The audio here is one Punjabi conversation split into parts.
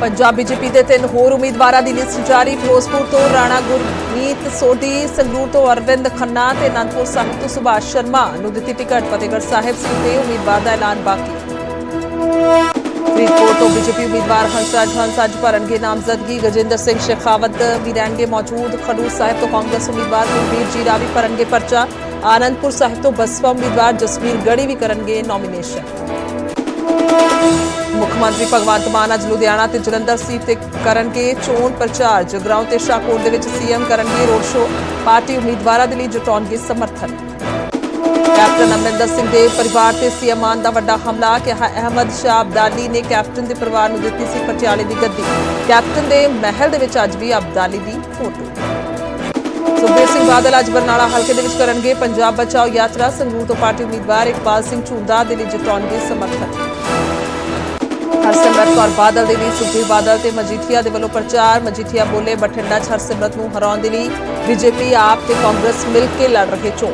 ਪੰਜਾਬ ਬੀਜੇਪੀ ਦੇ ਤਿੰਨ ਹੋਰ ਉਮੀਦਵਾਰਾਂ ਦੀ ਲਿਸਟ ਜਾਰੀ, ਫਿਰੋਜ਼ਪੁਰ ਤੋਂ ਰਾਣਾ ਗੁਰਮੀਤ ਸੋਢੀ, ਸੰਗਰੂਰ ਤੋਂ ਅਰਵਿੰਦ ਖੰਨਾ ਤੇ ਅਨੰਦਪੁਰ ਸਾਹਿਬ ਤੋਂ ਸੁਭਾਸ਼ ਸ਼ਰਮਾ ਨੂੰ ਦਿੱਤੀ ਟਿਕਟ। ਫਤਿਹਗੜ੍ਹ ਸਾਹਿਬ ਸੀਟ ਤੇ ਉਮੀਦਵਾਰ ਦਾ ਐਲਾਨ ਬਾਕੀ। ਫਰੀਦਕੋਟ ਤੋਂ ਬੀਜੇਪੀ ਉਮੀਦਵਾਰ ਹੰਸਰਾਜ ਹੰਸ ਅੱਜ ਭਰਨਗੇ ਨਾਮਜ਼ਦਗੀ। ਗਜਿੰਦਰ ਸਿੰਘ ਸ਼ੇਖਾਵਤ ਵੀ ਰਹਿਣਗੇ ਮੌਜੂਦ। ਖਡੂਰ ਸਾਹਿਬ ਤੋਂ ਕਾਂਗਰਸ ਉਮੀਦਵਾਰ ਕੁਲਬੀਰ ਜੀਰਾ ਵੀ ਭਰਨਗੇ ਪਰਚਾ। ਆਨੰਦਪੁਰ ਸਾਹਿਬ ਤੋਂ ਬਸਪਾ ਉਮੀਦਵਾਰ ਜਸਵੀਰ ਗੜੀ ਵੀ ਕਰਨਗੇ ਨੋਮੀਨੇਸ਼ਨ ਮੁੱਖ ਮੰਤਰੀ ਭਗਵੰਤ ਮਾਨ ਅੱਜ ਲੁਧਿਆਣਾ ਤੇ ਜਲੰਧਰ ਸੀਟ ਤੇ ਕਰਨਗੇ ਚੋਣ ਪ੍ਰਚਾਰ। ਜਗਰਾਉਂ ਤੇ ਸ਼ਾਹਕੋਟ ਦੇ ਵਿੱਚ ਸੀਐਮ ਕਰਨਗੇ ਰੋਡ ਸ਼ੋ ਪਾਰਟੀ ਉਮੀਦਵਾਰਾਂ ਦੇ ਲਈ ਜੁਟਾਉਣਗੇ ਸਮਰਥਨ। ਕੈਪਟਨ ਅਮਰਿੰਦਰ ਸਿੰਘ ਦੇ ਪਰਿਵਾਰ ਤੇ ਸੀਐਮ ਮਾਨ ਦਾ ਵੱਡਾ ਹਮਲਾ, ਕਿਹਾ ਅਹਿਮਦ ਸ਼ਾਹ ਅਬਦਾਲੀ ਨੇ ਕੈਪਟਨ ਦੇ ਪਰਿਵਾਰ ਨੂੰ ਦਿੱਤੀ ਸੀ ਪਟਿਆਲੇ ਦੀ ਗੱਦੀ। ਕੈਪਟਨ ਦੇ ਮਹਿਲ ਦੇ ਵਿੱਚ ਅੱਜ ਵੀ ਅਬਦਾਲੀ ਦੀ ਫੋਟੋ। ਸੁਖਬੀਰ ਸਿੰਘ ਬਾਦਲ ਅੱਜ ਬਰਨਾਲਾ ਹਲਕੇ ਦੇ ਵਿੱਚ ਕਰਨਗੇ ਪੰਜਾਬ ਬਚਾਓ ਯਾਤਰਾ। ਸੰਗਰੂਰ ਤੋਂ ਪਾਰਟੀ ਉਮੀਦਵਾਰ ਇਕਬਾਲ ਸਿੰਘ ਝੁੰਦਾ ਦੇ ਲਈ ਜਤਾਉਣਗੇ ਸਮਰਥਨ। ਹਰਸਿਮਰਤ ਕੌਰ ਬਾਦਲ ਦੇ ਲਈ ਸੁਖਬੀਰ ਬਾਦਲ ਤੇ ਮਜੀਠੀਆ ਦੇ ਵੱਲੋਂ ਪ੍ਰਚਾਰ, ਮਜੀਠੀਆ ਬੋਲੇ, ਬਠਿੰਡਾ 'ਚ ਹਰਸਿਮਰਤ ਨੂੰ ਹਰਾਉਣ ਦੇ ਲਈ ਬੀਜੇਪੀ, ਆਪ ਤੇ ਕਾਂਗਰਸ ਮਿਲ ਕੇ ਲੜ ਰਹੇ ਚੋਣ।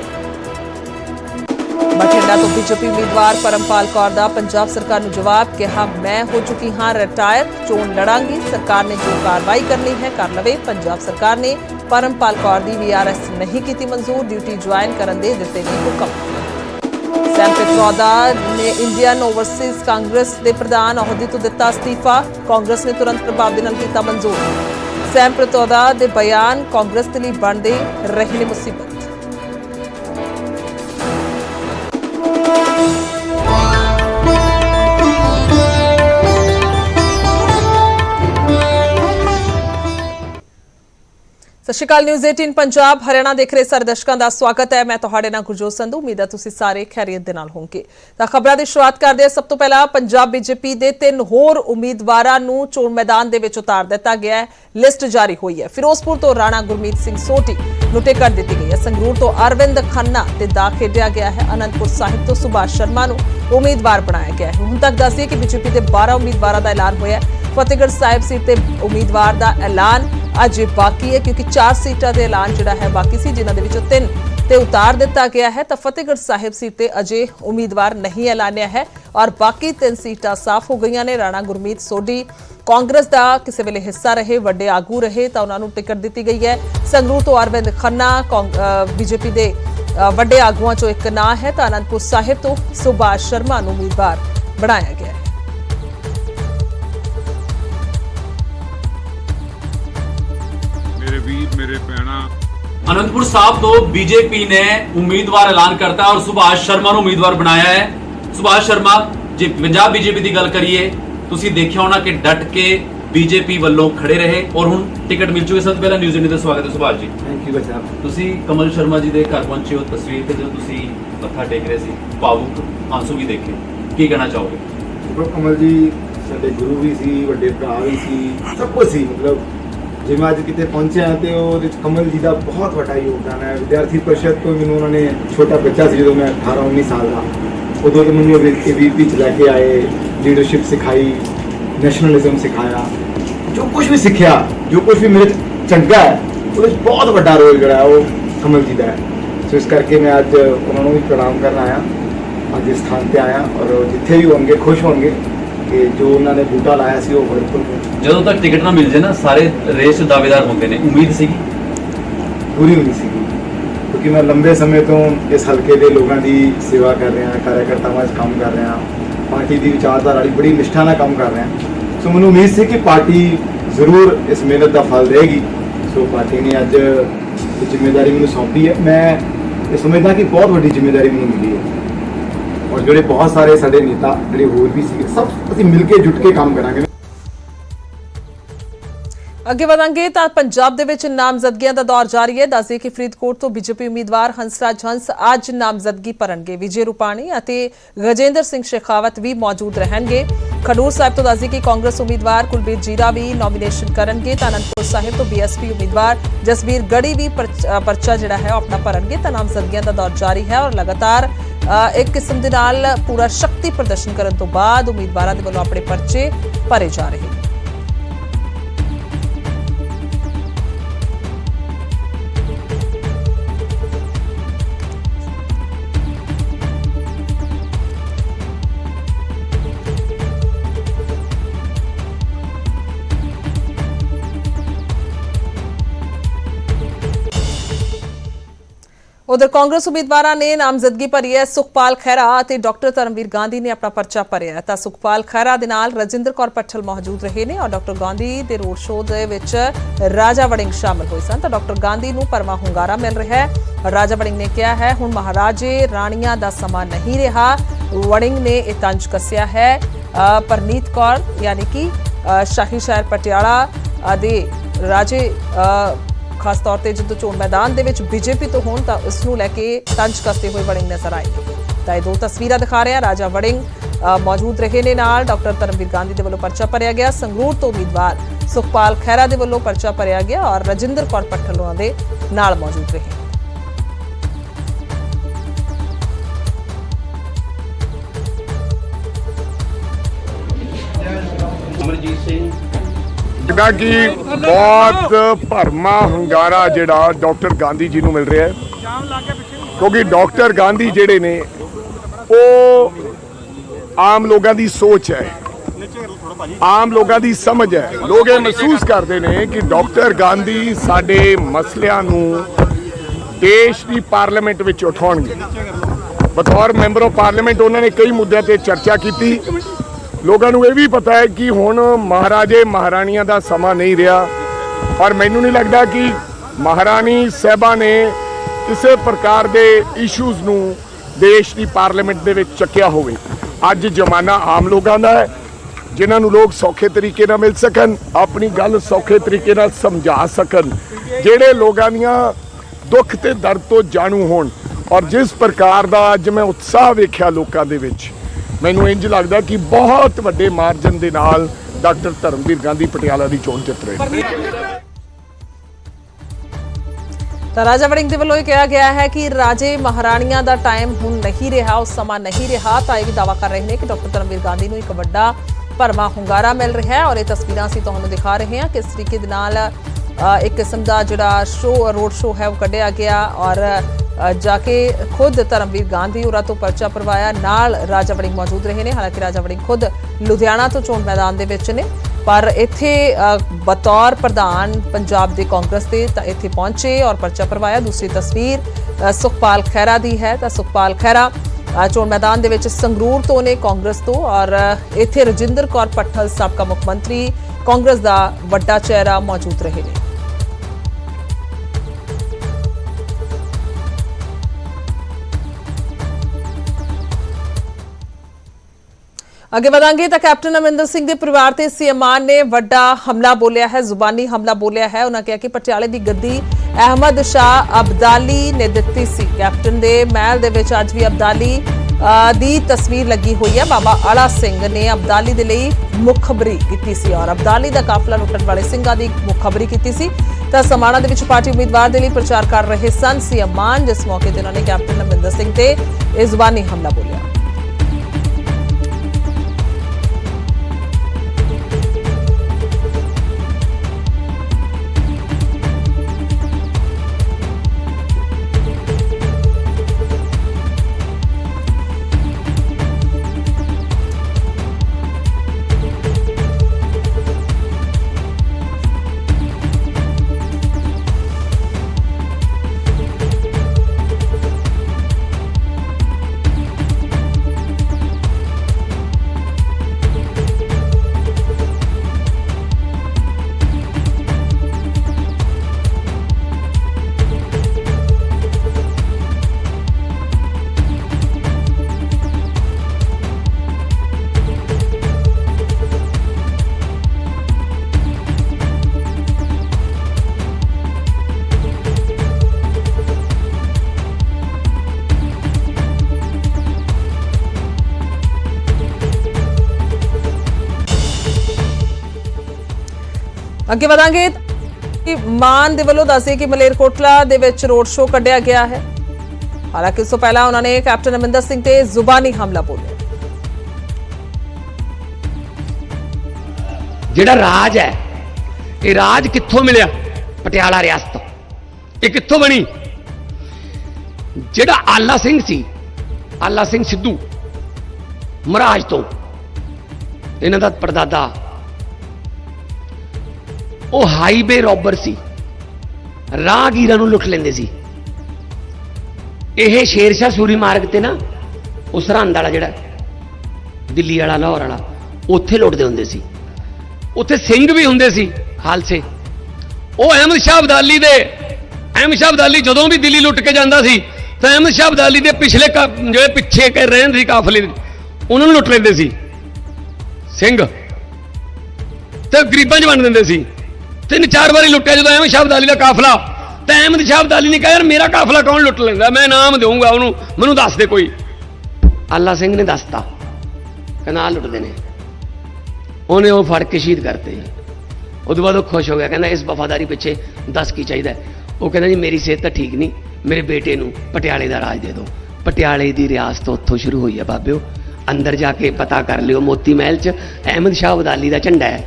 ਬਠਿੰਡਾ ਤੋਂ ਬੀਜੇਪੀ ਉਮੀਦਵਾਰ ਪਰਮਪਾਲ ਕੌਰ ਦਾ ਪੰਜਾਬ ਸਰਕਾਰ ਨੂੰ ਜਵਾਬ ਕਿਹਾ, ਮੈਂ ਹੋ ਚੁੱਕੀ ਹਾਂ ਰਿਟਾਇਰ ਚੋਣ ਲੜਾਂਗੀ। ਸਰਕਾਰ ਨੇ ਜੋ ਕਾਰਵਾਈ ਕਰਨੀ ਹੈ, ਕਰ ਲਵੇ। ਪੰਜਾਬ ਸਰਕਾਰ ਨੇ ਪਰਮਪਾਲ ਕੌਰ ਦੀ ਵੀਆਰਐਸ ਨਹੀਂ ਕੀਤੀ ਮਨਜ਼ੂਰ ਡਿਊਟੀ ਜੁਆਇਨ ਕਰਨ ਦੇ ਦਿੱਤੇ ਨੇ ਹੁਕਮ। ਸੈਮ ਪਿਤਰੋਦਾ ਨੇ ਇੰਡੀਅਨ ਓਵਰਸੀਜ਼ ਕਾਂਗਰਸ ਦੇ ਪ੍ਰਧਾਨ ਅਹੁਦੇ ਤੋਂ ਦਿੱਤਾ ਅਸਤੀਫਾ। ਕਾਂਗਰਸ ਨੇ ਤੁਰੰਤ ਪ੍ਰਭਾਵ ਦੇ ਨਾਲ ਕੀਤਾ ਮਨਜ਼ੂਰ। ਸੈਮ ਪਿਤਰੋਦਾ ਦੇ ਬਿਆਨ ਕਾਂਗਰਸ ਦੇ ਲਈ ਬਣਦੇ ਰਹੇ ਨੇ ਮੁਸੀਬਤ। ਸਤਿ ਸ਼੍ਰੀ ਅਕਾਲ ਨਿਊਜ਼ 18 ਪੰਜਾਬ, ਹਰਿਆਣਾ ਦੇਖ ਰਹੇ ਸਾਰੇ ਦਰਸ਼ਕਾਂ ਦਾ ਸਵਾਗਤ ਹੈ। ਮੈਂ ਤੁਹਾਡੇ ਨਾਲ ਗੁਰਜੋਤ ਸੰਧੂ, ਉਮੀਦ ਹੈ ਤੁਸੀਂ ਸਾਰੇ ਖੈਰੀਅਤ ਦੇ ਨਾਲ ਹੋਵੋਗੇ। ਤਾਂ ਖਬਰਾਂ ਦੀ ਸ਼ੁਰੂਆਤ ਕਰਦੇ ਹਾਂ। ਸਭ ਤੋਂ ਪਹਿਲਾਂ ਪੰਜਾਬ ਬੀਜੇਪੀ ਦੇ ਤਿੰਨ ਹੋਰ ਉਮੀਦਵਾਰਾਂ ਨੂੰ ਚੋਣ ਮੈਦਾਨ ਦੇ ਵਿੱਚ ਉਤਾਰ ਦਿੱਤਾ ਗਿਆ ਹੈ। ਲਿਸਟ ਜਾਰੀ ਹੋਈ ਹੈ। ਫਿਰੋਜ਼ਪੁਰ ਤੋਂ ਰਾਣਾ ਗੁਰਮੀਤ ਸਿੰਘ ਸੋਢੀ ਨੂੰ ਟਿਕਟ ਦਿੱਤੀ ਗਈ ਹੈ। ਸੰਗਰੂਰ ਤੋਂ ਅਰਵਿੰਦ ਖੰਨਾ ਤੇ ਦਾ ਖੇਡਿਆ ਗਿਆ ਹੈ। ਅਨੰਦਪੁਰ ਸਾਹਿਬ ਤੋਂ ਸੁਭਾਸ਼ ਸ਼ਰਮਾ ਨੂੰ ਉਮੀਦਵਾਰ ਬਣਾਇਆ ਗਿਆ ਹੈ। ਹੁਣ ਤੱਕ ਦੱਸਿਏ ਕਿ ਬੀਜੇਪੀ ਦੇ 12 ਉਮੀਦਵਾਰਾਂ ਦਾ ਐਲਾਨ ਹੋਇਆ ਹੈ। ਫਤਿਹਗੜ੍ਹ ਸਾਹਿਬ ਸੀਟ ਤੇ ਉਮੀਦਵਾਰ ਦਾ ਐਲਾਨ ਅਜੇ ਬਾਕੀ ਹੈ, ਕਿਉਂਕਿ 4 ਸੀਟਾਂ ਦੇ ਐਲਾਨ ਜਿਹੜਾ ਹੈ ਬਾਕੀ ਸੀ, ਜਿਨ੍ਹਾਂ ਦੇ ਵਿੱਚੋਂ ਤਿੰਨ ਤੇ ਉਤਾਰ ਦਿੱਤਾ ਗਿਆ ਹੈ। ਤਾਂ ਫਤਿਹਗੜ੍ਹ ਸਾਹਿਬ ਸੀਟ ਤੇ ਅਜੇ ਉਮੀਦਵਾਰ ਨਹੀਂ ਐਲਾਨਿਆ ਹੈ ਔਰ ਬਾਕੀ ਤਿੰਨ ਸੀਟਾਂ ਸਾਫ਼ ਹੋ ਗਈਆਂ ਨੇ। ਰਾਣਾ ਗੁਰਮੀਤ ਸੋਢੀ ਕਾਂਗਰਸ ਦਾ ਕਿਸੇ ਵੇਲੇ ਹਿੱਸਾ ਰਹੇ, ਵੱਡੇ ਆਗੂ ਰਹੇ, ਤਾਂ ਉਹਨਾਂ ਨੂੰ ਟਿਕਟ ਦਿੱਤੀ ਗਈ ਹੈ। ਸੰਗਰੂਰ ਤੋਂ ਅਰਵਿੰਦ ਖੰਨਾ ਬੀਜੇਪੀ ਦੇ ਵੱਡੇ ਆਗੂਆਂ ਚੋਂ ਇੱਕ ਨਾਂ ਹੈ। ਤਾਂ ਅਨੰਦਪੁਰ ਸਾਹਿਬ ਤੋਂ ਸੁਭਾਸ਼ ਸ਼ਰਮਾ ਨੂੰ ਉਮੀਦਵਾਰ ਬਣਾਇਆ ਗਿਆ ਹੈ। ਵੀਰ ਮੇਰੇ ਭੈਣਾਂ। ਅਨੰਦਪੁਰ ਸਾਹਿਬ ਤੋਂ ਬੀਜੇਪੀ ਨੇ ਉਮੀਦਵਾਰ ਐਲਾਨ ਕਰਤਾ ਔਰ ਸੁਭਾਸ਼ ਸ਼ਰਮਾ ਨੂੰ ਉਮੀਦਵਾਰ ਬਣਾਇਆ ਹੈ। ਸੁਭਾਸ਼ ਸ਼ਰਮਾ ਜੇ ਪੰਜਾਬ ਬੀਜੇਪੀ ਦੀ ਗੱਲ ਕਰੀਏ ਤੁਸੀਂ ਦੇਖਿਆ ਹੋਣਾ ਕਿ ਡਟ ਕੇ ਬੀਜੇਪੀ ਵੱਲੋਂ ਖੜੇ ਰਹੇ ਔਰ ਹੁਣ ਟਿਕਟ ਮਿਲ ਚੁੱਕੀ ਸਭ ਤੋਂ ਪਹਿਲਾਂ ਨਿਊਜ਼ ਇੰਡੀਆ ਦਾ ਸਵਾਗਤ ਹੈ ਸੁਭਾਸ਼ ਜੀ। ਥੈਂਕ ਯੂ ਬੱਚਾ। ਤੁਸੀਂ ਕਮਲ ਸ਼ਰਮਾ ਜੀ ਦੇ ਘਰ ਪਹੁੰਚੇ ਹੋ ਤਸਵੀਰ ਤੇ ਜਦੋਂ ਤੁਸੀਂ ਮੱਥਾ ਟੇਕ ਰਹੇ ਸੀ ਭਾਵੁਕ ਆਂਸੂ ਵੀ ਦੇਖੇ। ਕੀ ਕਹਿਣਾ ਚਾਹੋਗੇ? ਕਮਲ ਜੀ ਸਾਡੇ ਗੁਰੂ ਵੀ ਸੀ ਵੱਡੇ ਭਰਾ ਵੀ ਸੀ ਸਭ ਕੁਝ ਸੀ ਮਤਲਬ ਜੇ ਮੈਂ ਅੱਜ ਕਿਤੇ ਪਹੁੰਚਿਆ ਤੇ ਉਹਦੇ ਵਿੱਚ ਕਮਲ ਜੀ ਦਾ ਬਹੁਤ ਵੱਡਾ ਯੋਗਦਾਨ ਹੈ ਵਿਦਿਆਰਥੀ ਪਰਿਸ਼ਦ ਤੋਂ ਮੈਨੂੰ ਉਹਨਾਂ ਨੇ ਛੋਟਾ ਬੱਚਾ ਸੀ ਜਦੋਂ ਮੈਂ 18 19 ਸਾਲ ਦਾ ਉਦੋਂ ਤੋਂ ਮੈਨੂੰ ਇਹ ਵੀਪੀ ਚ ਲੈ ਕੇ ਆਏ ਲੀਡਰਸ਼ਿਪ ਸਿਖਾਈ ਨੈਸ਼ਨਲਿਜ਼ਮ ਸਿਖਾਇਆ ਜੋ ਕੁਝ ਵੀ ਸਿੱਖਿਆ ਜੋ ਕੁਝ ਵੀ ਮੇਰੇ 'ਚ ਚੰਗਾ ਹੈ ਉਹਦੇ ਵਿੱਚ ਬਹੁਤ ਵੱਡਾ ਰੋਲ ਜਿਹੜਾ ਹੈ ਉਹ ਕਮਲ ਜੀ ਦਾ ਹੈ ਸੋ ਇਸ ਕਰਕੇ ਮੈਂ ਅੱਜ ਉਹਨਾਂ ਨੂੰ ਵੀ ਪ੍ਰਣਾਮ ਕਰਨ ਆਇਆ, ਅੱਜ ਇਸ ਸਥਾਨ ਤੇ ਆਇਆ ਔਰ ਉਹ ਜਿੱਥੇ ਵੀ ਹੋਣਗੇ, ਖੁਸ਼ ਹੋਣਗੇ ਕਿ ਜੋ ਉਹਨਾਂ ਨੇ ਬੂਟਾ ਲਾਇਆ ਸੀ ਉਹ ਬਿਲਕੁਲ ਜਦੋਂ ਤੱਕ ਟਿਕਟ ਨਾ ਮਿਲ ਜੇ ਨਾ ਸਾਰੇ ਰੇਸ 'ਚ ਦਾਅਵੇਦਾਰ ਹੁੰਦੇ ਨੇ। ਉਮੀਦ ਸੀਗੀ? ਪੂਰੀ ਹੋਈ ਸੀਗੀ। ਕਿਉਂਕਿ ਮੈਂ ਲੰਬੇ ਸਮੇਂ ਤੋਂ ਇਸ ਹਲਕੇ ਦੇ ਲੋਕਾਂ ਦੀ ਸੇਵਾ ਕਰ ਰਿਹਾ ਕਾਰਜਕਰਤਾਵਾਂ 'ਚ ਕੰਮ ਕਰ ਰਿਹਾ ਪਾਰਟੀ ਦੀ ਵਿਚਾਰਧਾਰਾ ਵਾਲੀ ਬੜੀ ਨਿਸ਼ਠਾ ਨਾਲ ਕੰਮ ਕਰ ਰਿਹਾ। ਸੋ ਮੈਨੂੰ ਉਮੀਦ ਸੀ ਕਿ ਪਾਰਟੀ ਜ਼ਰੂਰ ਇਸ ਮਿਹਨਤ ਦਾ ਫਲ ਦੇਗੀ ਸੋ ਪਾਰਟੀ ਨੇ ਅੱਜ ਜ਼ਿੰਮੇਵਾਰੀ ਮੈਨੂੰ ਸੌਂਪੀ ਹੈ। ਮੈਂ ਇਹ ਸਮਝਦਾ ਕਿ ਬਹੁਤ ਵੱਡੀ ਜ਼ਿੰਮੇਵਾਰੀ ਮੈਨੂੰ ਮਿਲੀ ਹੈ। ਔਰ ਜਿਹੜੇ ਬਹੁਤ ਸਾਰੇ ਸਾਡੇ ਨੇਤਾ, ਜਿਹੜੇ ਹੋਰ ਵੀ ਸੀ ਸਭ ਅਸੀਂ ਮਿਲ ਕੇ ਜੁਟ ਕੇ ਕੰਮ ਕਰਾਂਗੇ। ਅੱਗੇ ਵਧਾਂਗੇ ਤਾਂ ਪੰਜਾਬ ਦੇ ਵਿੱਚ ਨਾਮਜ਼ਦਗੀਆਂ ਦਾ ਦੌਰ ਜਾਰੀ ਹੈ। ਦੱਸਦੇ ਕਿ ਫਰੀਦਕੋਟ ਤੋਂ ਬੀਜੇਪੀ ਉਮੀਦਵਾਰ ਹੰਸਰਾਜ ਹੰਸ ਅੱਜ ਨਾਮਜ਼ਦਗੀ ਭਰਨਗੇ। ਵਿਜੇ ਰੂਪਾਣੀ ਅਤੇ ਗਜੇਂਦਰ ਸਿੰਘ ਸ਼ੇਖਾਵਤ ਵੀ ਮੌਜੂਦ ਰਹਿਣਗੇ। ਖਡੂਰ ਸਾਹਿਬ ਤੋਂ ਦੱਸਦੀ ਕਿ ਕਾਂਗਰਸ ਉਮੀਦਵਾਰ ਕੁਲਬੀਰ ਜੀਰਾ ਵੀ ਨੋਮੀਨੇਸ਼ਨ ਕਰਨਗੇ, ਤਾਂ ਅਨੰਦਪੁਰ ਸਾਹਿਬ ਤੋਂ ਬੀਐਸਪੀ ਉਮੀਦਵਾਰ ਜਸਬੀਰ ਗੜੀ ਵੀ ਪਰਚ- ਪਰਚਾ ਜਿਹੜਾ ਹੈ ਉਹ ਆਪਣਾ ਭਰਨਗੇ, ਤਾਂ ਨਾਮਜ਼ਦਗੀਆਂ ਦਾ ਦੌਰ ਜਾਰੀ ਹੈ ਔਰ ਲਗਾਤਾਰ ਇੱਕ ਕਿਸਮ ਦੇ ਨਾਲ ਪੂਰਾ ਸ਼ਕਤੀ ਪ੍ਰਦਰਸ਼ਨ ਕਰਨ ਤੋਂ ਬਾਅਦ ਉਮੀਦਵਾਰਾਂ ਦੇ ਵੱਲੋਂ ਆਪਣੇ ਪਰਚੇ ਭਰੇ ਜਾ ਰਹੇ ਨੇ। ਉਧਰ ਕਾਂਗਰਸ ਉਮੀਦਵਾਰਾਂ ਨੇ ਨਾਮਜ਼ਦਗੀ ਭਰੀ ਹੈ ਸੁਖਪਾਲ ਖਹਿਰਾ ਅਤੇ ਡਾਕਟਰ ਧਰਮਵੀਰ ਗਾਂਧੀ ਨੇ ਆਪਣਾ ਪਰਚਾ ਭਰਿਆ ਤਾਂ ਸੁਖਪਾਲ ਖਹਿਰਾ ਦੇ ਨਾਲ ਰਜਿੰਦਰ ਕੌਰ ਪੱਠਲ ਮੌਜੂਦ ਰਹੇ ਨੇ ਔਰ ਡਾਕਟਰ ਗਾਂਧੀ ਦੇ ਰੋਡ ਸ਼ੋਅ ਦੇ ਵਿੱਚ ਰਾਜਾ ਵੜਿੰਗ ਸ਼ਾਮਲ ਹੋਏ ਸਨ। ਤਾਂ ਡਾਕਟਰ ਗਾਂਧੀ ਨੂੰ ਪਰਮਾ ਹੁੰਗਾਰਾ ਮਿਲ ਰਿਹਾ ਹੈ। ਰਾਜਾ ਵੜਿੰਗ ਨੇ ਕਿਹਾ ਹੈ, ਹੁਣ ਮਹਾਰਾਜੇ, ਰਾਣੀਆਂ ਦਾ ਸਮਾਂ ਨਹੀਂ ਰਿਹਾ। ਵੜਿੰਗ ਨੇ ਇਹ ਤੰਜ ਕੱਸਿਆ ਹੈ। ਪਰਨੀਤ ਕੌਰ, ਯਾਨੀ ਕਿ ਸ਼ਾਹੀ ਸ਼ਹਿਰ ਪਟਿਆਲਾ ਦੇ ਰਾਜੇ ਖਾਸ ਤੌਰ ਤੇ ਜਦੋਂ ਚੋਣ ਮੈਦਾਨ ਦੇ ਵਿੱਚ ਬੀਜੇਪੀ ਤੋਂ ਹੋਣ ਤਾਂ ਉਸ ਨੂੰ ਲੈ ਕੇ ਤੰਜ ਕੱਸਦੇ ਹੋਏ ਵੜਿੰਗ ਨਜ਼ਰ ਆਏ। ਤਾਂ ਇਹ ਦੋ ਤਸਵੀਰਾਂ ਦਿਖਾ ਰਿਹਾ ਰਾਜਾ ਵੜਿੰਗ ਮੌਜੂਦ ਰਹੇ ਨੇ ਨਾਲ ਡਾਕਟਰ ਧਰਮਵੀਰ ਗਾਂਧੀ ਦੇ ਵੱਲੋਂ ਪਰਚਾ ਭਰਿਆ ਗਿਆ, ਸੰਗਰੂਰ ਤੋਂ ਉਮੀਦਵਾਰ ਸੁਖਪਾਲ ਖਹਿਰਾ ਦੇ ਵੱਲੋਂ ਪਰਚਾ ਭਰਿਆ ਗਿਆ ਔਰ ਰਜਿੰਦਰ ਕੌਰ ਪੱਠਲ ਦੇ ਨਾਲ ਮੌਜੂਦ ਰਹੇ। ਅਮਰਜੀਤ ਸਿੰਘ ਜਿਹੜਾ ਕਿ ਬਹੁਤ ਭਰਮਾ ਹੰਗਾਰਾ ਜਿਹੜਾ ਡਾਕਟਰ ਗਾਂਧੀ ਜੀ ਨੂੰ ਮਿਲ ਰਿਹਾ ਹੈ। ਕਿਉਂਕਿ ਡਾਕਟਰ ਗਾਂਧੀ ਜਿਹੜੇ ਨੇ, ਉਹ ਆਮ ਲੋਕਾਂ ਦੀ ਸੋਚ ਹੈ। ਆਮ ਲੋਕਾਂ ਦੀ ਸਮਝ ਹੈ। ਲੋਕ ਇਹ ਮਹਿਸੂਸ ਕਰਦੇ ਨੇ ਕਿ ਡਾਕਟਰ ਗਾਂਧੀ ਸਾਡੇ ਮਸਲਿਆਂ ਨੂੰ ਦੇਸ਼ ਦੀ ਪਾਰਲੀਮੈਂਟ ਵਿੱਚ ਉਠਾਉਣਗੇ। ਬਤੌਰ ਮੈਂਬਰ ਆਫ ਪਾਰਲੀਮੈਂਟ ਉਹਨਾਂ ਨੇ ਕਈ ਮੁੱਦਿਆਂ ਤੇ ਚਰਚਾ ਕੀਤੀ। ਲੋਕਾਂ ਨੂੰ ਇਹ ਵੀ ਪਤਾ ਹੈ ਕਿ ਹੁਣ ਮਹਾਰਾਜੇ ਮਹਾਰਾਣੀਆਂ ਦਾ ਸਮਾਂ ਨਹੀਂ ਰਿਹਾ। ਔਰ ਮੈਨੂੰ ਨਹੀਂ ਲੱਗਦਾ ਕਿ ਮਹਾਰਾਣੀ ਸਾਹਿਬਾ ਨੇ ਕਿਸੇ ਪ੍ਰਕਾਰ ਦੇ ਇਸ਼ੂਜ਼ ਨੂੰ ਦੇਸ਼ ਦੀ ਪਾਰਲੀਮੈਂਟ ਦੇ ਵਿੱਚ ਚੱਕਿਆ ਹੋਵੇ। ਅੱਜ ਜ਼ਮਾਨਾ ਆਮ ਲੋਕਾਂ ਦਾ ਹੈ, ਜਿਨ੍ਹਾਂ ਨੂੰ ਲੋਕ ਸੌਖੇ ਤਰੀਕੇ ਨਾਲ ਮਿਲ ਸਕਣ, ਆਪਣੀ ਗੱਲ ਸੌਖੇ ਤਰੀਕੇ ਨਾਲ ਸਮਝਾ ਸਕਣ। ਜਿਹੜੇ ਲੋਕਾਂ ਦੀਆਂ ਦੁੱਖ ਤੇ ਦਰਦ ਤੋਂ ਜਾਣੂ ਹੋਣ, ਔਰ ਜਿਸ ਪ੍ਰਕਾਰ ਦਾ ਅੱਜ ਮੈਂ ਉਤਸ਼ਾਹ ਵੇਖਿਆ ਲੋਕਾਂ ਦੇ ਵਿੱਚ ਮੈਨੂੰ ਇੰਜ ਲੱਗਦਾ ਕਿ ਬਹੁਤ ਵੱਡੇ ਮਾਰਜਨ ਦੇ ਨਾਲ ਡਾਕਟਰ ਧਰਮਵੀਰ ਗਾਂਧੀ ਪਟਿਆਲਾ ਦੀ ਚੋਣ ਜਿੱਤ ਰਹੇ ਨੇ। ਤਾਂ ਰਾਜਾ ਵੜਿੰਗ ਦੇ ਵੱਲੋਂ ਇਹ ਕਿਹਾ ਗਿਆ ਹੈ ਕਿ ਰਾਜੇ ਮਹਾਰਾਣੀਆਂ ਦਾ ਟਾਈਮ ਹੁਣ ਨਹੀਂ ਰਿਹਾ, ਉਸ ਸਮਾਂ ਨਹੀਂ ਰਿਹਾ, ਤਾਂ ਇਹ ਵੀ ਦਾਵਾ ਕਰ ਰਹੇ ਨੇ ਕਿ ਡਾਕਟਰ ਧਰਮਵੀਰ ਗਾਂਧੀ ਨੂੰ ਇੱਕ ਵੱਡਾ ਭਰਮਾ ਹੁੰਗਾਰਾ ਮਿਲ ਰਿਹਾ ਹੈ ਔਰ ਇਹ ਤਸਵੀਰਾਂ ਅਸੀਂ ਤੁਹਾਨੂੰ ਦਿਖਾ ਰਹੇ ਹਾਂ ਕਿਸ ਤਰੀਕੇ ਦੇ ਨਾਲ ਇੱਕ ਕਿਸਮ ਦਾ ਜਿਹੜਾ ਸ਼ੋਅ ਰੋਡ ਸ਼ੋਅ ਹੈ, ਉਹ ਕੱਢਿਆ ਗਿਆ ਔਰ ਜਾ ਕੇ ਖੁਦ ਧਰਮਵੀਰ ਗਾਂਧੀ ਹੋਰਾਂ ਤੋਂ ਪਰਚਾ ਪਰਵਾਇਆ ਨਾਲ ਰਾਜਾ ਵੜਿੰਗ ਮੌਜੂਦ ਰਹੇ ਨੇ, ਹਾਲਾਂਕਿ ਰਾਜਾ ਵੜਿੰਗ ਖੁਦ ਲੁਧਿਆਣਾ ਤੋਂ ਚੋਣ ਮੈਦਾਨ ਦੇ ਵਿੱਚ ਨੇ। ਪਰ ਇੱਥੇ ਬਤੌਰ ਪ੍ਰਧਾਨ ਪੰਜਾਬ ਦੇ ਕਾਂਗਰਸ ਦੇ ਤਾਂ ਇੱਥੇ ਪਹੁੰਚੇ ਔਰ ਪਰਚਾ ਪਰਵਾਇਆ ਦੂਸਰੀ ਤਸਵੀਰ ਸੁਖਪਾਲ ਖਹਿਰਾ ਦੀ ਹੈ। ਤਾਂ ਸੁਖਪਾਲ ਖਹਿਰਾ ਚੋਣ ਮੈਦਾਨ ਦੇ ਵਿੱਚ ਸੰਗਰੂਰ ਤੋਂ ਨੇ ਕਾਂਗਰਸ ਤੋਂ ਔਰ, ਇੱਥੇ ਰਜਿੰਦਰ ਕੌਰ ਪੱਠਲ ਸਾਬਕਾ ਮੁੱਖ ਮੰਤਰੀ ਕਾਂਗਰਸ ਦਾ ਵੱਡਾ ਚਿਹਰਾ ਮੌਜੂਦ ਰਹੇ ਨੇ। ਅੱਗੇ ਵਧਾਂਗੇ ਤਾਂ ਕੈਪਟਨ ਅਮਰਿੰਦਰ ਸਿੰਘ ਦੇ ਪਰਿਵਾਰ ਤੇ ਸੀਐਮ ਮਾਨ ਨੇ ਵੱਡਾ ਹਮਲਾ ਬੋਲਿਆ ਹੈ, ਜ਼ੁਬਾਨੀ ਹਮਲਾ ਬੋਲਿਆ ਹੈ। ਉਹਨਾਂ ਕਿਹਾ ਕਿ ਪਟਿਆਲੇ ਦੀ ਗੱਦੀ ਅਹਿਮਦ ਸ਼ਾਹ ਅਬਦਾਲੀ ਨੇ ਦਿੱਤੀ ਸੀ। ਕੈਪਟਨ ਦੇ ਮਹਿਲ ਦੇ ਵਿੱਚ ਅੱਜ ਵੀ ਅਬਦਾਲੀ ਦੀ ਤਸਵੀਰ ਲੱਗੀ ਹੋਈ ਹੈ। ਬਾਬਾ ਆਲਾ ਸਿੰਘ ਨੇ ਅਬਦਾਲੀ ਦੇ ਲਈ ਮੁਖਬਰੀ ਕੀਤੀ ਸੀ ਔਰ ਅਬਦਾਲੀ ਦਾ ਕਾਫਲਾ ਲੁੱਟਣ ਵਾਲੇ ਸਿੰਘਾਂ ਦੀ ਮੁਖਬਰੀ ਕੀਤੀ ਸੀ। ਤਾਂ ਸਮਾਣਾ ਦੇ ਵਿੱਚ ਪਾਰਟੀ ਉਮੀਦਵਾਰ ਦੇ ਲਈ ਪ੍ਰਚਾਰ ਕਰ ਰਹੇ ਸਨ ਸੀਐਮ ਮਾਨ, ਜਿਸ ਮੌਕੇ ਤੇ ਉਹਨਾਂ ਨੇ ਕੈਪਟਨ ਅਮਰਿੰਦਰ ਸਿੰਘ ਤੇ ਇਹ ਜ਼ੁਬਾਨੀ ਹਮਲਾ ਬੋਲਿਆ। ਅੱਗੇ ਵਧਾਂਗੇ ਕਿ ਮਾਨ ਦੇ ਵੱਲੋਂ ਦੱਸੇ ਕਿ ਮਲੇਰਕੋਟਲਾ ਦੇ ਵਿੱਚ ਰੋਡ ਸ਼ੋਅ ਕੱਢਿਆ ਗਿਆ ਹੈ। ਹਾਲਾਂਕਿ ਇਸ ਤੋਂ ਪਹਿਲਾਂ ਉਹਨਾਂ ਨੇ ਕੈਪਟਨ ਅਮਰਿੰਦਰ ਸਿੰਘ ਤੇ ਜ਼ੁਬਾਨੀ ਹਮਲਾ ਬੋਲਿਆ। ਜਿਹੜਾ ਰਾਜ ਹੈ, ਇਹ ਰਾਜ ਕਿੱਥੋਂ ਮਿਲਿਆ? ਪਟਿਆਲਾ ਰਿਆਸਤ ਇਹ ਕਿੱਥੋਂ ਬਣੀ? ਜਿਹੜਾ ਆਲਾ ਸਿੰਘ ਸੀ, ਆਲਾ ਸਿੰਘ ਸਿੱਧੂ, ਮਹਾਰਾਜ ਤੋਂ, ਇਹਨਾਂ ਦਾ ਪਰਦਾਦਾ ਉਹ ਹਾਈਵੇ ਰੋਬਰ ਸੀ। ਰਾਹਗੀਰਾਂ ਨੂੰ ਲੁੱਟ ਲੈਂਦੇ ਸੀ। ਇਹ ਸ਼ੇਰਸ਼ਾਹ ਸੂਰੀ ਮਾਰਗ ਤੇ ਨਾ ਉਹ ਸਰਹੰਦ ਵਾਲਾ ਜਿਹੜਾ, ਦਿੱਲੀ ਵਾਲਾ, ਲਾਹੌਰ ਵਾਲਾ, ਉੱਥੇ ਲੁੱਟਦੇ ਹੁੰਦੇ ਸੀ। ਉੱਥੇ ਸਿੰਘ ਵੀ ਹੁੰਦੇ ਸੀ, ਖਾਲਸੇ। ਉਹ ਅਹਿਮਦ ਸ਼ਾਹ ਅਬਦਾਲੀ ਦੇ, ਅਹਿਮਦ ਸ਼ਾਹ ਅਬਦਾਲੀ ਜਦੋਂ ਵੀ ਦਿੱਲੀ ਲੁੱਟ ਕੇ ਜਾਂਦਾ ਸੀ, ਤਾਂ ਅਹਿਮਦ ਸ਼ਾਹ ਅਬਦਾਲੀ ਦੇ ਪਿਛਲੇ ਕਾ- ਜਿਹੜੇ ਪਿੱਛੇ ਕੇ ਰਹਿਣ ਸੀ ਕਾਫਲੇ, ਉਹਨਾਂ ਨੂੰ ਲੁੱਟ ਲੈਂਦੇ ਸੀ। ਸਿੰਘ। ਤੇ ਗਰੀਬਾਂ 'ਚ ਵੰਡ ਦਿੰਦੇ ਸੀ। ਤਿੰਨ ਚਾਰ ਵਾਰੀ ਲੁੱਟਿਆ ਜਦੋਂ ਅਹਿਮਦ ਸ਼ਾਹ ਅਬਦਾਲੀ ਦਾ ਕਾਫਲਾ। ਤਾਂ ਅਹਿਮਦ ਸ਼ਾਹ ਅਬਦਾਲੀ ਨੇ ਕਿਹਾ ਯਾਰ ਮੇਰਾ ਕਾਫਲਾ ਕੌਣ ਲੁੱਟ ਲੈਂਦਾ? ਮੈਂ ਨਾਮ ਦੇਵਾਂਗਾ ਉਹਨੂੰ, ਮੈਨੂੰ ਦੱਸ ਦੇ ਕੋਈ। ਅੱਲਾ ਸਿੰਘ ਨੇ ਦੱਸਤਾ। ਕਹਿੰਦਾ ਲੁੱਟਦੇ ਨੇ। ਉਹਨੇ ਉਹ ਫੜ ਕੇ ਸ਼ਹੀਦ ਕਰਤੇ ਜੀ। ਉਹਦੇ ਬਾਅਦ ਉਹ ਖੁਸ਼ ਹੋ ਗਿਆ। ਕਹਿੰਦਾ, ਇਸ ਵਫਾਦਾਰੀ ਪਿੱਛੇ ਦੱਸ ਕੀ ਚਾਹੀਦਾ ਉਹ ਕਹਿੰਦਾ ਜੀ, ਮੇਰੀ ਸਿਹਤ ਤਾਂ ਠੀਕ ਨਹੀਂ। ਮੇਰੇ ਬੇਟੇ ਨੂੰ ਪਟਿਆਲੇ ਦਾ ਰਾਜ ਦੇ ਦਿਓ। ਪਟਿਆਲੇ ਦੀ ਰਿਆਸਤ ਉੱਥੋਂ ਸ਼ੁਰੂ ਹੋਈ ਹੈ ਬਾਬਿਓ। ਅੰਦਰ ਜਾ ਕੇ ਪਤਾ ਕਰ ਲਿਓ, ਮੋਤੀ ਮਹਿਲ 'ਚ ਅਹਿਮਦ ਸ਼ਾਹ ਅਬਦਾਲੀ ਦਾ ਝੰਡਾ ਹੈ।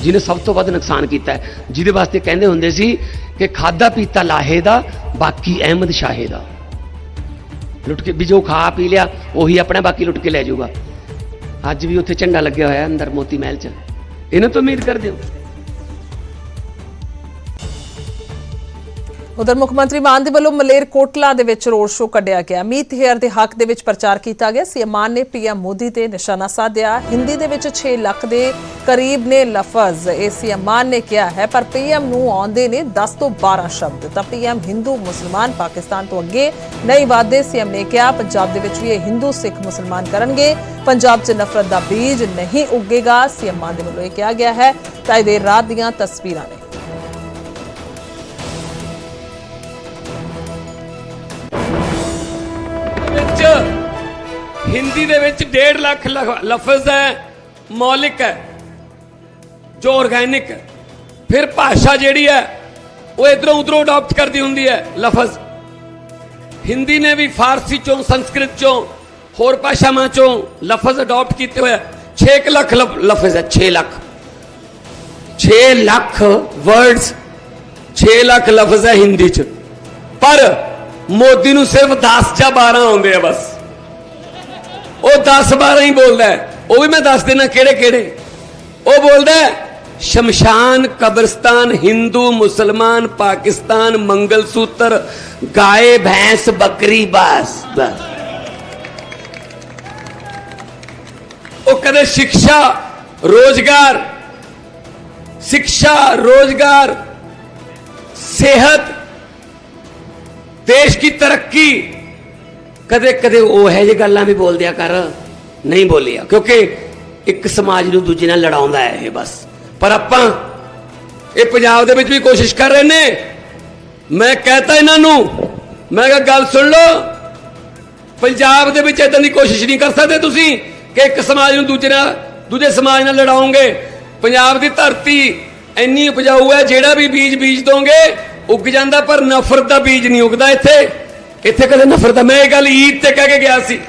ਜਿਹਨੇ ਸਭ ਤੋਂ ਵੱਧ ਨੁਕਸਾਨ ਕੀਤਾ ਹੈ। ਜਿਹਦੇ ਵਾਸਤੇ ਕਹਿੰਦੇ ਹੁੰਦੇ ਸੀ ਕਿ ਖਾਦਾ ਪੀਤਾ ਲਾਹੇ ਦਾ, ਬਾਕੀ ਅਹਿਮਦ ਸ਼ਾਹੇ ਦਾ। ਲੁੱਟ ਕੇ ਵੀ ਜੋ ਖਾ ਪੀ ਲਿਆ, ਉਹੀ ਆਪਣਾ, ਬਾਕੀ ਲੁੱਟ ਕੇ ਲੈ ਜਾਊਗਾ। ਅੱਜ ਵੀ ਉੱਥੇ ਝੰਡਾ ਲੱਗਿਆ ਹੋਇਆ ਅੰਦਰ ਮੋਤੀ ਮਹਿਲ 'ਚ। ਇਹਨਾਂ ਤੋਂ ਉਮੀਦ ਕਰਦੇ ਹੋ। ਉਧਰ ਮੁੱਖ ਮੰਤਰੀ ਮਾਨ ਦੇ ਵੱਲੋਂ ਮਲੇਰ ਕੋਟਲਾ ਦੇ ਵਿੱਚ ਰੋਡ ਸ਼ੋਅ ਕੱਢਿਆ ਗਿਆ। ਮੀਤ ਹੇਅਰ ਦੇ ਹੱਕ ਦੇ ਵਿੱਚ ਪ੍ਰਚਾਰ ਕੀਤਾ ਗਿਆ। ਸੀਐਮ ਮਾਨ ਨੇ ਪੀਐਮ ਮੋਦੀ ਤੇ ਨਿਸ਼ਾਨਾ ਸਾਧਿਆ। ਹਿੰਦੀ ਦੇ ਵਿੱਚ 6 ਲੱਖ ਦੇ ਕਰੀਬ ਨੇ ਲਫ਼ਜ਼। ਇਹ ਸੀਐਮ ਮਾਨ ਨੇ ਕਿਹਾ ਹੈ, ਪਰ ਪੀਐਮ ਨੂੰ ਆਉਂਦੇ ਨੇ 10 ਤੋਂ 12 ਸ਼ਬਦ। ਤਾਂ ਪੀਐਮ ਹਿੰਦੂ, ਮੁਸਲਮਾਨ, ਪਾਕਿਸਤਾਨ ਤੋਂ ਅੱਗੇ ਨਹੀਂ ਵਾਦੇ ਸੀਐਮ ਨੇ ਕਿਹਾ, ਪੰਜਾਬ ਦੇ ਵਿੱਚ ਵੀ ਇਹ ਹਿੰਦੂ, ਸਿੱਖ, ਮੁਸਲਮਾਨ ਕਰਨਗੇ। ਪੰਜਾਬ 'ਚ ਨਫ਼ਰਤ ਦਾ ਬੀਜ ਨਹੀਂ ਉੱਗੇਗਾ। ਸੀਐਮ ਮਾਨ ਦੇ ਵੱਲੋਂ ਇਹ ਕਿਹਾ ਗਿਆ ਹੈ। ਤਾਂ ਇਹ ਦੇਰ ਰਾਤ ਦੀਆਂ ਤਸਵੀਰਾਂ ਨੇ। ਹਿੰਦੀ ਦੇ ਵਿੱਚ 1.5 ਲੱਖ ਲਫ਼ਜ਼ ਹੈ, ਮੌਲਿਕ ਹੈ, ਜੋ ਆਰਗੈਨਿਕ ਹੈ। ਫਿਰ ਭਾਸ਼ਾ ਜਿਹੜੀ ਹੈ, ਉਹ ਇਧਰੋਂ ਉਧਰੋਂ ਅਡਾਪਟ ਕਰਦੀ ਹੁੰਦੀ ਹੈ, ਲਫ਼ਜ਼। ਹਿੰਦੀ ਨੇ ਵੀ ਫਾਰਸੀ ਚੋਂ, ਸੰਸਕ੍ਰਿਤ ਚੋਂ, ਹੋਰ ਭਾਸ਼ਾਵਾਂ ਚੋਂ ਲਫ਼ਜ਼ ਅਡਾਪਟ ਕੀਤੇ ਹੋਏ 6 ਲੱਖ ਲਫ਼ਜ਼ ਹੈ 6 ਲੱਖ। 6 ਲੱਖ ਵਰਡਸ 6 ਲੱਖ ਲਫ਼ਜ਼ ਹੈ ਹਿੰਦੀ ਚ। ਪਰ ਮੋਦੀ ਨੂੰ ਸਿਰਫ 10 ਜਾਂ 12 ਆਉਂਦੇ ਆ ਬਸ। ਉਹ 10 12 ਹੀ ਬੋਲਦਾ ਹੈ। ਉਹ ਵੀ ਮੈਂ ਦੱਸ ਦੇਣਾ ਕਿਹੜੇ ਕਿਹੜੇ ਉਹ ਬੋਲਦਾ ਹੈ, ਸ਼ਮਸ਼ਾਨ ਕਬਰਸਤਾਨ ਹਿੰਦੂ ਮੁਸਲਮਾਨ ਪਾਕਿਸਤਾਨ ਮੰਗਲ ਸੂਤਰ ਗਾਏ ਭੈਂਸ ਬੱਕਰੀ ਬਸ ਬਸ ਉਹ ਕਦੇ ਸਿੱਖਿਆ ਰੋਜ਼ਗਾਰ ਸਿੱਖਿਆ ਰੋਜ਼ਗਾਰ ਸਿਹਤ ਦੇਸ਼ ਦੀ ਤਰੱਕੀ ਕਦੇ ਕਦੇ ਉਹ ਹੈ ਜੇ ਗੱਲਾਂ ਵੀ ਬੋਲਦਿਆ ਕਰ, ਨਹੀਂ ਬੋਲਿਆ। ਕਿਉਂਕਿ ਇੱਕ ਸਮਾਜ ਨੂੰ ਦੂਜੇ ਨਾਲ ਲੜਾਉਂਦਾ ਹੈ ਇਹ ਬਸ। ਪਰ ਆਪਾਂ ਇਹ ਪੰਜਾਬ ਦੇ ਵਿੱਚ ਵੀ ਕੋਸ਼ਿਸ਼ ਕਰ ਰਹੇ ਨੇ। ਮੈਂ ਕਹਤਾ ਇਹਨਾਂ ਨੂੰ, ਮੈਂ ਕਿਹਾ ਗੱਲ ਸੁਣ ਲਓ। ਪੰਜਾਬ ਦੇ ਵਿੱਚ ਇਦਾਂ ਦੀ ਕੋਸ਼ਿਸ਼ ਨਹੀਂ ਕਰ ਸਕਦੇ ਤੁਸੀਂ ਕਿ ਇੱਕ ਸਮਾਜ ਨੂੰ ਦੂਜੇ ਨਾਲ, ਦੂਜੇ ਸਮਾਜ ਨਾਲ ਲੜਾਓਗੇ ਪੰਜਾਬ ਦੀ ਧਰਤੀ ਇੰਨੀ ਉਪਜਾਊ ਹੈ, ਜਿਹੜਾ ਵੀ ਬੀਜ ਬੀਜ ਦੋਗੇ, ਉੱਗ ਜਾਂਦਾ, ਪਰ ਨਫ਼ਰਤ ਦਾ ਬੀਜ ਨਹੀਂ ਉੱਗਦਾ ਇੱਥੇ। ਇੱਥੇ ਕਦੇ ਨਫ਼ਰਤ ਦਾ ਮੈਂ ਇਹ ਗੱਲ ਈਦ ਤੇ ਕਹਿ ਕੇ ਗਿਆ ਸੀ।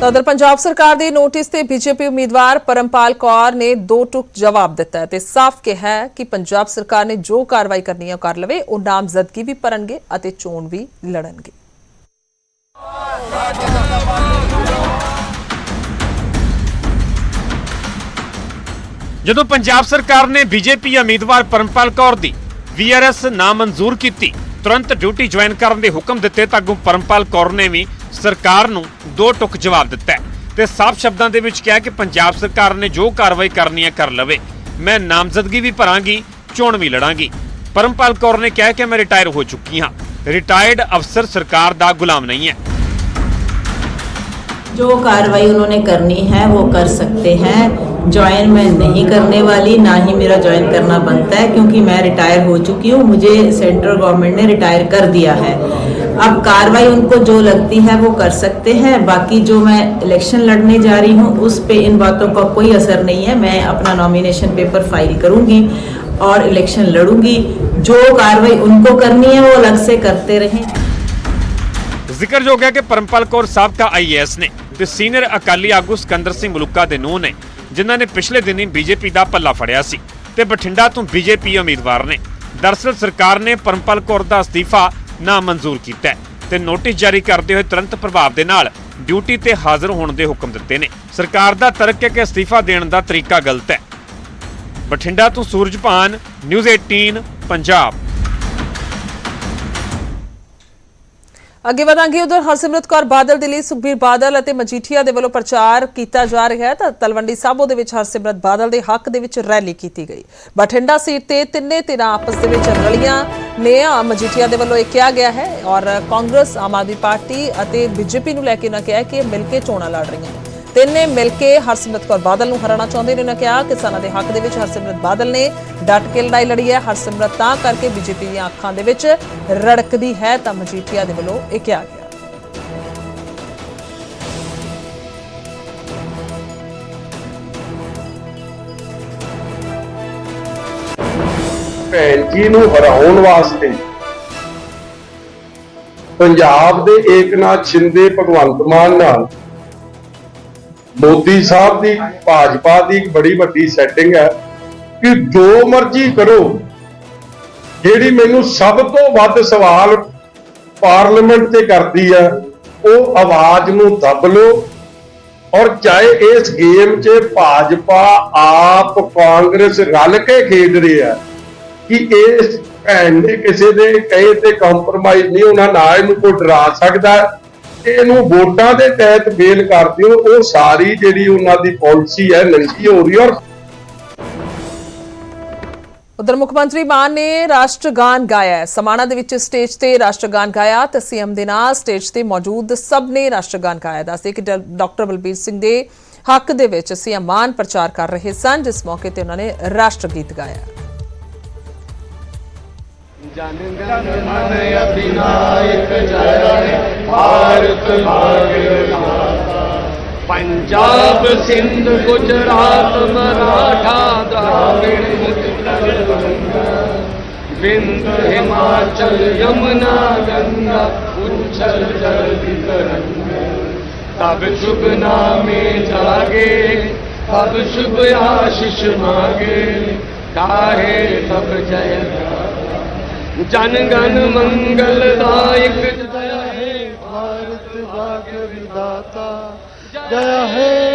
ਤਾਂ ਪੰਜਾਬ ਸਰਕਾਰ ਦੇ ਨੋਟਿਸ ਤੇ ਬੀਜੇਪੀ ਉਮੀਦਵਾਰ ਪਰਮਪਾਲ ਕੌਰ ਨੇ ਦੋ ਟੁਕ ਜਵਾਬ ਦਿੱਤਾ ਤੇ ਸਾਫ਼ ਕਿਹਾ ਕਿ ਪੰਜਾਬ ਸਰਕਾਰ ਨੇ ਜੋ ਕਾਰਵਾਈ ਕਰਨੀ ਹੈ ਕਰ ਲਵੇ, ਉਹ ਨਾਮਜ਼ਦਗੀ ਵੀ ਭਰਨਗੇ ਅਤੇ ਚੋਣ ਵੀ ਲੜਨਗੇ। ਜਦੋਂ ਪੰਜਾਬ ਸਰਕਾਰ ਨੇ ਬੀਜੇਪੀ ਉਮੀਦਵਾਰ ਪਰਮਪਾਲ ਕੌਰ ਦੀ ਵੀਆਰਐਸ ਨਾਮਨਜ਼ੂਰ ਕੀਤੀ, ਤੁਰੰਤ ਡਿਊਟੀ ਜੁਆਇਨ ਕਰਨ ਦੇ ਹੁਕਮ ਦਿੱਤੇ ਤਾਂ ਅੱਗੋਂ ਪਰਮਪਾਲ ਕੌਰ ਨੇ ਵੀ ਸਰਕਾਰ ਨੂੰ ਦੋ ਟੁਕ ਜਵਾਬ ਦਿੱਤਾ ਤੇ ਸਾਫ਼ ਸ਼ਬਦਾਂ ਦੇ ਵਿੱਚ ਕਿਹਾ ਕਿ ਪੰਜਾਬ ਸਰਕਾਰ ਨੇ ਜੋ ਕਾਰਵਾਈ ਕਰਨੀ ਹੈ ਕਰ ਲਵੇ। ਮੈਂ ਨਾਮਜ਼ਦਗੀ ਵੀ ਭਰਾਂਗੀ, ਚੋਣ ਵੀ ਲੜਾਂਗੀ। ਪਰਮਪਾਲ ਕੌਰ ਨੇ ਕਿਹਾ ਕਿ ਮੈਂ ਰਿਟਾਇਰ ਹੋ ਚੁੱਕੀ ਹਾਂ। ਰਿਟਾਇਰਡ ਅਫਸਰ ਸਰਕਾਰ ਦਾ ਗੁਲਾਮ ਨਹੀਂ ਹੈ। जो कार्रवाई उन्होंने करनी है, वो कर सकते हैं। ज्वाइन मैं नहीं करने वाली, ना ही मेरा ज्वाइन करना बनता है, क्योंकि मैं रिटायर हो चुकी हूँ, मुझे सेंट्रल गवर्नमेंट ने रिटायर कर दिया है। अब कार्रवाई उनको जो लगती है, वो कर सकते हैं। बाकी जो मैं इलेक्शन लड़ने जा रही हूँ, उस पर इन बातों का कोई असर नहीं है। मैं अपना नॉमिनेशन पेपर फ़ाइल करूँगी और इलेक्शन लड़ूँगी। जो कार्रवाई उनको करनी है, वो अलग से करते रहें। ज़िक्र जो गया कि परमपाल कौर साहब का आई ने। ਤੇ ਸੀਨੀਅਰ ਅਕਾਲੀ ਆਗੂ ਸਿਕੰਦਰ ਸਿੰਘ ਮਲੂਕਾ ਦੇ ਨੂੰਹ ਨੇ, ਜਿਨ੍ਹਾਂ ਨੇ ਪਿਛਲੇ ਦਿਨੀ ਬੀਜੇਪੀ ਦਾ ਪੱਲਾ ਫੜਿਆ ਸੀ ਤੇ ਬਠਿੰਡਾ ਤੋਂ ਬੀਜੇਪੀ ਉਮੀਦਵਾਰ ਨੇ। ਦਰਅਸਲ ਸਰਕਾਰ ਨੇ ਪਰਮਪਾਲ ਕੌਰ ਦਾ ਅਸਤੀਫਾ ਨਾ ਮਨਜ਼ੂਰ ਕੀਤਾ ਹੈ ਤੇ ਨੋਟਿਸ ਜਾਰੀ ਕਰਦੇ ਹੋਏ ਤੁਰੰਤ ਪ੍ਰਭਾਵ ਦੇ ਨਾਲ ਡਿਊਟੀ ਤੇ ਹਾਜ਼ਰ ਹੋਣ ਦੇ ਹੁਕਮ ਦਿੱਤੇ ਨੇ। ਸਰਕਾਰ ਦਾ ਤਰਕ ਹੈ ਕਿ ਅਸਤੀਫਾ ਦੇਣ ਦਾ ਤਰੀਕਾ ਗਲਤ ਹੈ। ਬਠਿੰਡਾ ਤੋਂ ਸੂਰਜਪਾਨ, ਨਿਊਜ਼ 18 ਪੰਜਾਬ। ਅੱਗੇ ਵਧਾਂਗੇ ਉਧਰ ਹਰਸਿਮਰਤ ਕੌਰ ਬਾਦਲ ਦੇ ਲਈ ਸੁਖਬੀਰ ਬਾਦਲ ਅਤੇ ਮਜੀਠੀਆ ਦੇ ਵੱਲੋਂ ਪ੍ਰਚਾਰ ਕੀਤਾ ਜਾ ਰਿਹਾ ਹੈ ਤਾਂ ਤਲਵੰਡੀ ਸਾਬੋ ਦੇ ਵਿੱਚ ਹਰਸਿਮਰਤ ਬਾਦਲ ਦੇ ਹੱਕ ਦੇ ਵਿੱਚ ਰੈਲੀ ਕੀਤੀ ਗਈ। ਬਠਿੰਡਾ ਸੀਟ ਤੇ ਤਿੰਨੇ ਧਿਰਾਂ ਆਪਸ ਦੇ ਵਿੱਚ ਰਲੀਆਂ ਨੇ। ਮਜੀਠੀਆ ਦੇ ਵੱਲੋਂ ਇਹ ਕਿਹਾ ਗਿਆ ਹੈ ਔਰ ਕਾਂਗਰਸ, ਆਮ ਆਦਮੀ ਪਾਰਟੀ ਅਤੇ ਬੀਜੇਪੀ ਨੂੰ ਲੈ ਕੇ ਉਹਨਾਂ ਕਿਹਾ ਕਿ ਮਿਲ ਕੇ ਚੋਣਾਂ ਲੜ ਰਹੀਆਂ ਨੇ। ਤਿੰਨੇ ਮਿਲ ਕੇ ਹਰਸਿਮਰਤ ਕੌਰ ਬਾਦਲ ਨੂੰ ਹਰਾਉਣਾ ਚਾਹੁੰਦੇ ਨੇ। ਉਹਨਾਂ ਕਿਹਾ, ਕਿਸਾਨਾਂ ਦੇ ਹੱਕ ਦੇ ਵਿੱਚ ਹਰਸਿਮਰਤ ਬਾਦਲ ਨੇ ਡਟ ਕੇ ਲੜਾਈ ਲੜੀ ਹੈ। ਹਰਸਿਮਰਤ ਤਾਂ ਕਰਕੇ ਬੀਜੇਪੀ ਦੀਆਂ ਅੱਖਾਂ ਦੇ ਵਿੱਚ ਰੜਕਦੀ ਹੈ ਤਾਂ ਮਜੀਠੀਆ ਦੇ ਵੱਲੋਂ ਇਹ ਕਿਹਾ ਗਿਆ। ਭੈਣ ਜੀ ਨੂੰ ਹਰਾਉਣ ਵਾਸਤੇ ਪੰਜਾਬ ਦੇ ਏਕਨਾਥ ਸ਼ਿੰਦੇ ਭਗਵੰਤ ਮਾਨ ਨਾਲ ਮੋਦੀ ਸਾਹਿਬ ਦੀ, ਭਾਜਪਾ ਦੀ ਇੱਕ ਬੜੀ ਵੱਡੀ ਸੈਟਿੰਗ ਹੈ ਕਿ ਜੋ ਮਰਜ਼ੀ ਕਰੋ, ਜਿਹੜੀ ਮੈਨੂੰ ਸਭ ਤੋਂ ਵੱਧ ਸਵਾਲ ਪਾਰਲੀਮੈਂਟ ਤੇ ਕਰਦੀ ਹੈ, ਉਹ ਆਵਾਜ਼ ਨੂੰ ਦੱਬ ਲਓ ਔਰ ਚਾਹੇ ਇਸ ਗੇਮ 'ਚ ਭਾਜਪਾ ਆਪ ਕਾਂਗਰਸ ਰਲ ਕੇ ਖੇਡ ਰਹੇ ਆ ਕਿ ਇਸ ਭੈਣ ਨੇ ਕਿਸੇ ਦੇ ਕਹੇ ਤੇ ਕੰਪਰਮਾਈਜ਼ ਨਹੀਂ ਹੋਣਾ ਨਾ ਇਹਨੂੰ ਕੋਈ ਡਰਾ ਸਕਦਾ। ਇਹਨੂੰ ਵੋਟਾਂ ਦੇ ਤਹਿਤ ਬੇਲ ਕਰ ਦਿਓ, ਉਹ ਸਾਰੀ ਜਿਹੜੀ ਉਹਨਾਂ ਦੀ ਪਾਲਿਸੀ ਹੈ ਨੰਗੀ ਹੋ ਰਹੀ ਔਰ ਉਧਰ ਮੁੱਖ ਮੰਤਰੀ ਮਾਨ ਨੇ ਰਾਸ਼ਟਰਗਾਨ ਗਾਇਆ ਸਮਾਣਾ ਦੇ ਵਿੱਚ ਸਟੇਜ ਤੇ ਰਾਸ਼ਟਰਗਾਨ ਗਾਇਆ ਤੇ ਸੀਐਮ ਦੇ ਨਾਲ ਸਟੇਜ ਤੇ ਮੌਜੂਦ ਸਭ ਨੇ ਰਾਸ਼ਟਰਗਾਨ ਗਾਇਆ। ਦੱਸਦੇ ਕਿ ਡਾਕਟਰ ਬਲਬੀਰ ਸਿੰਘ ਦੇ ਹੱਕ ਦੇ ਵਿੱਚ ਸੀਐਮ ਮਾਨ ਪ੍ਰਚਾਰ ਕਰ ਰਹੇ ਸਨ, ਜਿਸ ਮੌਕੇ ਤੇ ਉਹਨਾਂ ਨੇ ਰਾਸ਼ਟਰ ਗੀਤ ਗਾਇਆ। ਜਨ ਮਨ ਅਧਿਨਾਇਕ ਜਨ ਪੰਜਾਬ ਸਿੰਧ ਗੁਜਰਾਤ ਮਰਾਠਾ ਦਰਾਵਿੜ ਬਿੰਦ ਹਿਮਾਚਲ ਯਮਨਾ ਗੰਗਾ ਉੱਚਲ ਜਲ ਦੀ ਤਬ ਸ਼ੁਭ ਨਾਮੇ ਜਾਗੇ, ਤਬ ਸ਼ੁਭ ਆਸ਼ਿਸ਼ ਮਾਗੇ ਕਾਹੇ ਸਭ ਜੈ जन गण मंगलदायक जय हे भारत भाग्य विधाता जय हे